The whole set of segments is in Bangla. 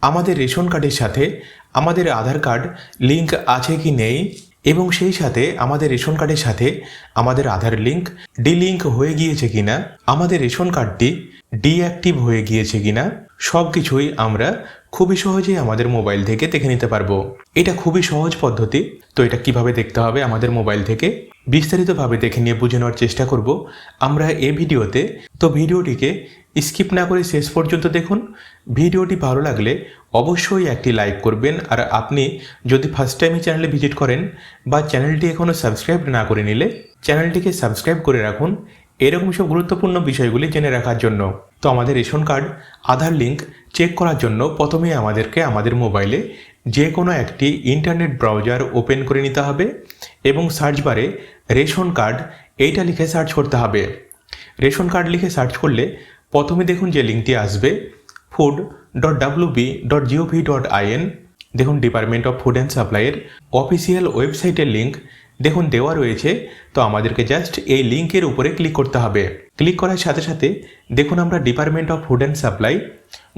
আমাদের রেশন কার্ডের সাথে আমাদের আধার কার্ড লিঙ্ক আছে কি নেই এবং সেই সাথে আমাদের রেশন কার্ডের সাথে আমাদের আধার লিঙ্ক ডিলিঙ্ক হয়ে গিয়েছে কিনা, আমাদের রেশন কার্ডটি ডিঅ্যাক্টিভ হয়ে গিয়েছে কিনা সব কিছুই আমরা খুবই সহজেই আমাদের মোবাইল থেকে দেখে নিতে পারব। এটা খুবই সহজ পদ্ধতি। তো এটা কীভাবে দেখতে হবে আমাদের মোবাইল থেকে? বিস্তারিতভাবে দেখে নিয়ে বুঝে নেওয়ার চেষ্টা করব। আমরা এ ভিডিওতে, তো ভিডিওটিকে স্কিপ না করে শেষ পর্যন্ত দেখুন। ভিডিওটি ভালো লাগলে অবশ্যই একটি লাইক করবেন। আর আপনি যদি ফার্স্ট টাইম এই চ্যানেলে ভিজিট করেন বা চ্যানেলটি এখনও সাবস্ক্রাইব না করে নিলে চ্যানেলটিকে সাবস্ক্রাইব করে রাখুন। এরকম সব গুরুত্বপূর্ণ বিষয়গুলি জেনে রাখার জন্য। তো আমাদের ration card, Aadhaar link check করার জন্য প্রথমে আমাদেরকে আমাদের মোবাইলে যে কোনো একটি ইন্টারনেট ব্রাউজার ওপেন করে নিতে হবে এবং সার্চ বারে রেশন কার্ড, এইটা লিখে সার্চ করতে হবে। রেশন কার্ড লিখে সার্চ করলে প্রথমে দেখুন যে লিঙ্কটি আসবে food dot W B dot GOV dot IN দেখুন ডিপার্টমেন্ট অফ ফুড অ্যান্ড সাপ্লাইয়ের অফিসিয়াল ওয়েবসাইটের লিঙ্ক দেখুন দেওয়া রয়েছে, তো আমাদেরকে জাস্ট এই লিঙ্কের উপরে ক্লিক করতে হবে। ক্লিক করার সাথে সাথে দেখুন আমরা department of food and supply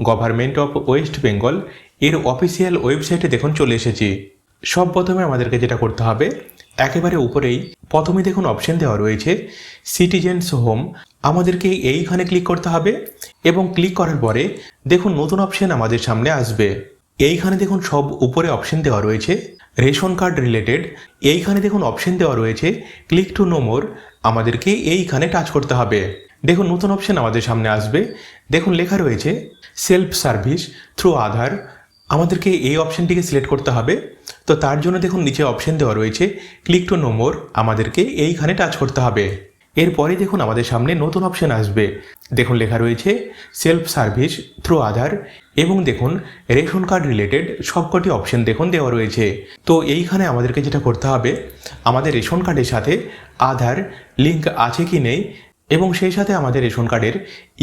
government of West Bengal এর অফিসিয়াল ওয়েবসাইটে দেখুন চলে এসেছি। সব প্রথমে আমাদেরকে যেটা করতে হবে, একেবারে উপরেই প্রথমে দেখুন অপশন দেওয়া রয়েছে সিটিজেন্স হোম আমাদেরকে এইখানে ক্লিক করতে হবে এবং ক্লিক করার পরে দেখুন নতুন অপশন আমাদের সামনে আসবে। এইখানে দেখুন সব উপরে অপশন দেওয়া রয়েছে, রেশন কার্ড রিলেটেড এইখানে দেখুন অপশন দেওয়া রয়েছে ক্লিক টু নো মোর আমাদেরকে এইখানে টাচ করতে হবে। দেখুন নতুন অপশন আমাদের সামনে আসবে। দেখুন লেখা রয়েছে সেলফ সার্ভিস থ্রু আধার। আমাদেরকে এই অপশনটিকে সিলেক্ট করতে হবে। তো তার জন্য দেখুন নিচে অপশন দেওয়া রয়েছে ক্লিক টু নো মোর আমাদেরকে এইখানে টাচ করতে হবে। এরপরে দেখুন আমাদের সামনে নতুন অপশন আসবে। দেখুন লেখা রয়েছে সেলফ সার্ভিস থ্রু আধার এবং দেখুন, রেশন কার্ড রিলেটেড সবকটি অপশন দেখুন দেওয়া রয়েছে। তো এইখানে আমাদেরকে যেটা করতে হবে, আমাদের রেশন কার্ডের সাথে আধার লিঙ্ক আছে কি নেই এবং সেই সাথে আমাদের রেশন কার্ডের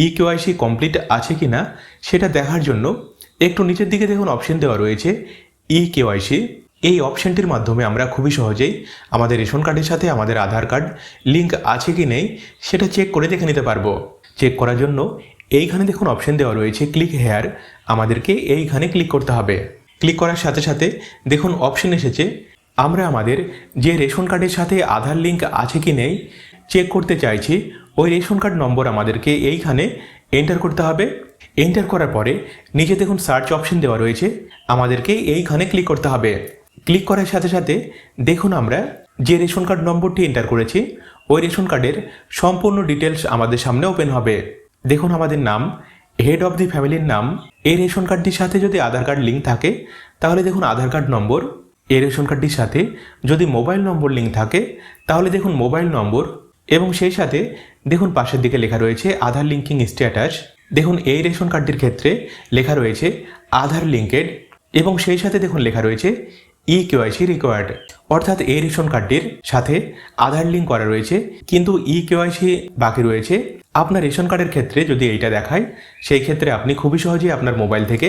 ই কেওয়াইসি কমপ্লিট আছে কি না, সেটা দেখার জন্য একটু নিচের দিকে দেখুন অপশন দেওয়া রয়েছে ই কেওয়াইসি এই অপশনটির মাধ্যমে আমরা খুবই সহজেই আমাদের রেশন কার্ডের সাথে আমাদের আধার কার্ড লিঙ্ক আছে কি নেই, সেটা চেক করে দেখে নিতে পারব। চেক করার জন্য এইখানে দেখুন অপশন দেওয়া রয়েছে ক্লিক হেয়ার আমাদেরকে এইখানে ক্লিক করতে হবে। ক্লিক করার সাথে সাথে দেখুন অপশন এসেছে। আমরা আমাদের যে রেশন কার্ডের সাথে আধার লিঙ্ক আছে কি নেই চেক করতে চাইছি। ওই রেশন কার্ড নম্বর আমাদেরকে এইখানে এন্টার করতে হবে। এন্টার করার পরে নিচে দেখুন সার্চ অপশন দেওয়া রয়েছে। আমাদেরকে এইখানে ক্লিক করতে হবে। ক্লিক করার সাথে সাথে দেখুন আমরা যে রেশন কার্ড নম্বরটি এন্টার করেছি ওই রেশন কার্ডের সম্পূর্ণ ডিটেলস আমাদের সামনে ওপেন হবে। দেখুন আমাদের নাম হেড অফ দি ফ্যামিলির নাম, এই রেশন কার্ডটির সাথে যদি আধার কার্ড লিঙ্ক থাকে, তাহলে দেখুন আধার কার্ড নম্বর, এই রেশন কার্ডটির সাথে যদি মোবাইল নম্বর লিঙ্ক থাকে, তাহলে দেখুন মোবাইল নম্বর এবং সেই সাথে দেখুন পাশের দিকে লেখা রয়েছে আধার লিঙ্কিং স্ট্যাটাস দেখুন এই রেশন কার্ডটির ক্ষেত্রে লেখা রয়েছে আধার লিঙ্কেড এবং সেই সাথে দেখুন লেখা রয়েছে ই কেওয়াইসি রিকোয়ার্ড অর্থাৎ এই রেশন কার্ডটির সাথে আধার লিঙ্ক করা রয়েছে, কিন্তু ই কেওয়াইসি বাকি রয়েছে। আপনার রেশন কার্ডের ক্ষেত্রে যদি এইটা দেখায় সেই ক্ষেত্রে আপনি খুবই সহজেই আপনার মোবাইল থেকে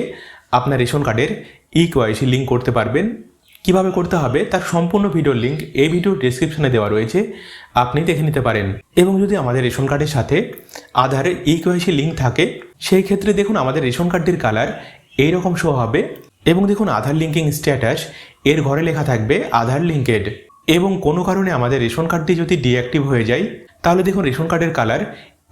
আপনার রেশন কার্ডের ই কেওয়াইসি লিঙ্ক করতে পারবেন। কীভাবে করতে হবে? তার সম্পূর্ণ ভিডিওর লিঙ্ক এই ভিডিও ডেসক্রিপশনে দেওয়া রয়েছে। আপনি দেখে নিতে পারেন। এবং যদি আমাদের রেশন কার্ডের সাথে আধারের ই কেওয়াইসি লিঙ্ক থাকে, সেই ক্ষেত্রে দেখুন আমাদের রেশন কার্ডটির কালার এইরকম শো হবে। এবং দেখুন আধার লিঙ্কিং স্ট্যাটাস এর ঘরে লেখা থাকবে আধার লিঙ্কেড। এবং কোনো কারণে আমাদের রেশন কার্ডটি যদি ডিঅ্যাক্টিভ হয়ে যায়, তাহলে দেখুন রেশন কার্ডের কালার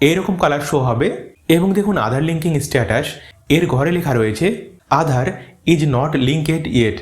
এরকম কালার শো হবে। এবং দেখুন আধার লিঙ্কিং স্ট্যাটাস এর ঘরে লেখা রয়েছে, Aadhaar is not linked yet